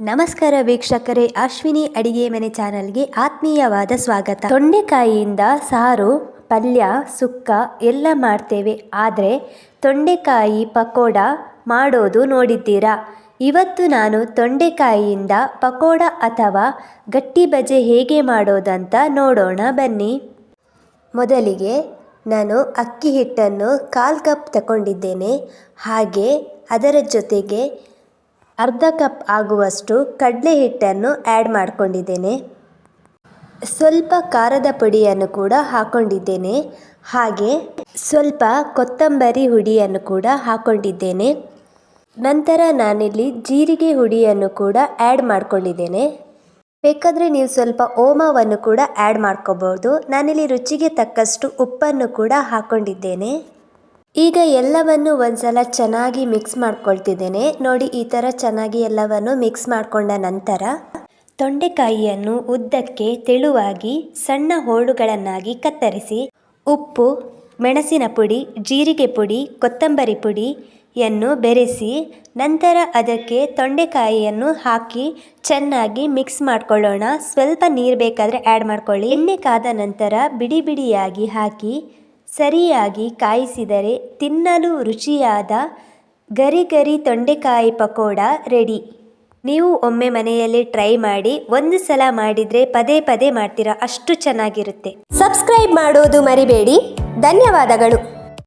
ನಮಸ್ಕಾರ ವೀಕ್ಷಕರೇ, ಅಶ್ವಿನಿ ಅಡಿಗೆ ಮನೆ ಚಾನಲ್ಗೆ ಆತ್ಮೀಯವಾದ ಸ್ವಾಗತ. ತೊಂಡೆಕಾಯಿಯಿಂದ ಸಾರು, ಪಲ್ಯ, ಸುಕ್ಕ ಎಲ್ಲ ಮಾಡ್ತೇವೆ. ಆದರೆ ತೊಂಡೆಕಾಯಿ ಪಕೋಡ ಮಾಡೋದು ನೋಡಿದ್ದೀರಾ? ಇವತ್ತು ನಾನು ತೊಂಡೆಕಾಯಿಯಿಂದ ಪಕೋಡ ಅಥವಾ ಗಟ್ಟಿ ಬಜೆ ಹೇಗೆ ಮಾಡೋದಂತ ನೋಡೋಣ ಬನ್ನಿ. ಮೊದಲಿಗೆ ನಾನು ಅಕ್ಕಿ ಹಿಟ್ಟನ್ನು ಕಾಲು ಕಪ್ ತಗೊಂಡಿದ್ದೇನೆ. ಹಾಗೆ ಅದರ ಜೊತೆಗೆ ಅರ್ಧ ಕಪ್ ಆಗುವಷ್ಟು ಕಡಲೆ ಹಿಟ್ಟನ್ನು ಆ್ಯಡ್ ಮಾಡಿಕೊಂಡಿದ್ದೇನೆ. ಸ್ವಲ್ಪ ಖಾರದ ಪುಡಿಯನ್ನು ಕೂಡ ಹಾಕೊಂಡಿದ್ದೇನೆ. ಹಾಗೆ ಸ್ವಲ್ಪ ಕೊತ್ತಂಬರಿ ಹುಡಿಯನ್ನು ಕೂಡ ಹಾಕೊಂಡಿದ್ದೇನೆ. ನಂತರ ನಾನಿಲ್ಲಿ ಜೀರಿಗೆ ಹುಡಿಯನ್ನು ಕೂಡ ಆ್ಯಡ್ ಮಾಡ್ಕೊಂಡಿದ್ದೇನೆ. ಬೇಕಾದರೆ ನೀವು ಸ್ವಲ್ಪ ಓಮವನ್ನು ಕೂಡ ಆ್ಯಡ್ ಮಾಡ್ಕೋಬೋದು. ನಾನಿಲ್ಲಿ ರುಚಿಗೆ ತಕ್ಕಷ್ಟು ಉಪ್ಪನ್ನು ಕೂಡ ಹಾಕೊಂಡಿದ್ದೇನೆ. ಈಗ ಎಲ್ಲವನ್ನು ಒಂದ್ಸಲ ಚೆನ್ನಾಗಿ ಮಿಕ್ಸ್ ಮಾಡ್ಕೊಳ್ತಿದ್ದೇನೆ. ನೋಡಿ, ಈ ಥರ ಚೆನ್ನಾಗಿ ಎಲ್ಲವನ್ನು ಮಿಕ್ಸ್ ಮಾಡಿಕೊಂಡ ನಂತರ ತೊಂಡೆಕಾಯಿಯನ್ನು ಉದ್ದಕ್ಕೆ ತೆಳುವಾಗಿ ಸಣ್ಣ ಹೋಳುಗಳನ್ನಾಗಿ ಕತ್ತರಿಸಿ, ಉಪ್ಪು, ಮೆಣಸಿನ ಪುಡಿ, ಜೀರಿಗೆ ಪುಡಿ, ಕೊತ್ತಂಬರಿ ಪುಡಿಯನ್ನು ಬೆರೆಸಿ, ನಂತರ ಅದಕ್ಕೆ ತೊಂಡೆಕಾಯಿಯನ್ನು ಹಾಕಿ ಚೆನ್ನಾಗಿ ಮಿಕ್ಸ್ ಮಾಡ್ಕೊಳ್ಳೋಣ. ಸ್ವಲ್ಪ ನೀರು ಬೇಕಾದರೆ ಆ್ಯಡ್ ಮಾಡ್ಕೊಳ್ಳಿ. ಎಣ್ಣೆ ಕಾದ ನಂತರ ಬಿಡಿ ಬಿಡಿಯಾಗಿ ಹಾಕಿ ಸರಿಯಾಗಿ ಕಾಯಿಸಿದರೆ ತಿನ್ನಲು ರುಚಿಯಾದ ಗರಿ ಗರಿ ತೊಂಡೆಕಾಯಿ ಪಕೋಡ ರೆಡಿ. ನೀವು ಒಮ್ಮೆ ಮನೆಯಲ್ಲಿ ಟ್ರೈ ಮಾಡಿ, ಒಂದು ಸಲ ಮಾಡಿದರೆ ಪದೇ ಪದೇ ಮಾಡ್ತೀರಾ, ಅಷ್ಟು ಚೆನ್ನಾಗಿರುತ್ತೆ. ಸಬ್ಸ್ಕ್ರೈಬ್ ಮಾಡೋದು ಮರಿಬೇಡಿ. ಧನ್ಯವಾದಗಳು.